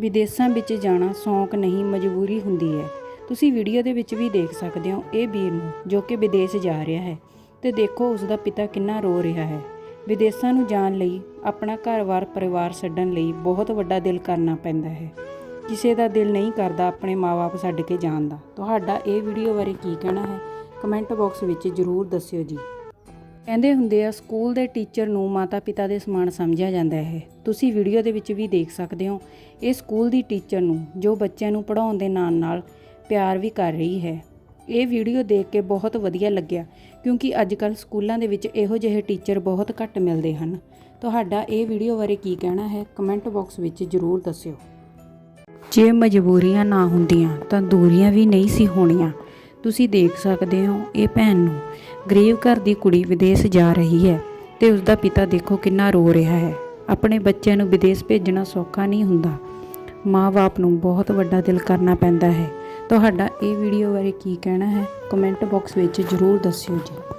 ਵਿਦੇਸ਼ਾਂ ਵਿੱਚ ਜਾਣਾ ਸ਼ੌਂਕ ਨਹੀਂ, ਮਜਬੂਰੀ ਹੁੰਦੀ ਹੈ। ਤੁਸੀਂ ਵੀਡੀਓ ਦੇ ਵਿੱਚ ਵੀ ਦੇਖ ਸਕਦੇ ਹੋ, ਇਹ ਵੀਰ ਨੂੰ, ਜੋ ਕਿ ਵਿਦੇਸ਼ ਜਾ ਰਿਹਾ ਹੈ। ਤੇ ਦੇਖੋ ਉਸ ਦਾ ਪਿਤਾ ਕਿੰਨਾ ਰੋ ਰਿਹਾ ਹੈ। ਵਿਦੇਸ਼ਾਂ ਨੂੰ ਜਾਣ ਲਈ, ਆਪਣਾ ਘਰ-ਬਾਰ ਪਰਿਵਾਰ ਛੱਡਣ ਲਈ ਬਹੁਤ ਵੱਡਾ ਦਿਲ ਕਰਨਾ ਪੈਂਦਾ ਹੈ। ਕਿਸੇ ਦਾ ਦਿਲ ਨਹੀਂ ਕਰਦਾ ਆਪਣੇ ਮਾਪੇ ਛੱਡ ਕੇ ਜਾਣ ਦਾ। ਤੁਹਾਡਾ ਇਹ ਵੀਡੀਓ ਬਾਰੇ ਕੀ ਕਹਿਣਾ ਹੈ, ਕਮੈਂਟ ਬਾਕਸ ਵਿੱਚ ਜ਼ਰੂਰ ਦੱਸਿਓ ਜੀ। ਕਹਿੰਦੇ ਹੁੰਦੇ ਆ, ਸਕੂਲ ਦੇ ਟੀਚਰ ਨੂੰ ਮਾਤਾ-ਪਿਤਾ ਦੇ ਸਮਾਨ ਸਮਝਿਆ ਜਾਂਦਾ ਹੈ। ਤੁਸੀਂ ਵੀਡੀਓ ਦੇ ਵਿੱਚ ਵੀ ਦੇਖ ਸਕਦੇ ਹੋ, ਇਹ ਸਕੂਲ ਦੀ ਟੀਚਰ ਨੂੰ, ਜੋ ਬੱਚਿਆਂ ਨੂੰ ਪੜ੍ਹਾਉਣ ਦੇ ਨਾਲ-ਨਾਲ ਪਿਆਰ ਵੀ ਕਰ ਰਹੀ ਹੈ। ਇਹ ਵੀਡੀਓ ਦੇਖ ਕੇ ਬਹੁਤ ਵਧੀਆ ਲੱਗਿਆ, ਕਿਉਂਕਿ ਅੱਜ-ਕੱਲ ਸਕੂਲਾਂ ਦੇ ਵਿੱਚ ਇਹੋ ਜਿਹੇ ਟੀਚਰ ਬਹੁਤ ਘੱਟ ਮਿਲਦੇ ਹਨ। ਤੁਹਾਡਾ ਇਹ ਵੀਡੀਓ ਬਾਰੇ ਕੀ ਕਹਿਣਾ ਹੈ, ਕਮੈਂਟ ਬਾਕਸ ਵਿੱਚ ਜ਼ਰੂਰ ਦੱਸਿਓ। ਜੇ ਮਜਬੂਰੀਆਂ ਨਾ ਹੁੰਦੀਆਂ, ਤਾਂ ਦੂਰੀਆਂ ਵੀ ਨਹੀਂ ਸੀ ਹੋਣੀਆਂ। ਤੁਸੀਂ ਦੇਖ ਸਕਦੇ ਹੋ ਇਹ ਭੈਣ ਨੂੰ। ਗਰੀਬ ਘਰ ਦੀ ਕੁੜੀ ਵਿਦੇਸ਼ ਜਾ ਰਹੀ ਹੈ ਤੇ ਉਸ ਦਾ ਪਿਤਾ ਦੇਖੋ ਕਿੰਨਾ ਰੋ ਰਿਹਾ ਹੈ। ਆਪਣੇ ਬੱਚਿਆਂ ਨੂੰ ਵਿਦੇਸ਼ ਭੇਜਣਾ ਸੌਖਾ ਨਹੀਂ ਹੁੰਦਾ। ਮਾਂ-ਬਾਪ ਨੂੰ ਬਹੁਤ ਵੱਡਾ ਦਿਲ ਕਰਨਾ ਪੈਂਦਾ ਹੈ। ਤੁਹਾਡਾ ਇਹ ਵੀਡੀਓ ਬਾਰੇ ਕੀ ਕਹਿਣਾ ਹੈ, ਕਮੈਂਟ ਬਾਕਸ ਵਿੱਚ ਜ਼ਰੂਰ ਦੱਸਿਓ ਜੀ।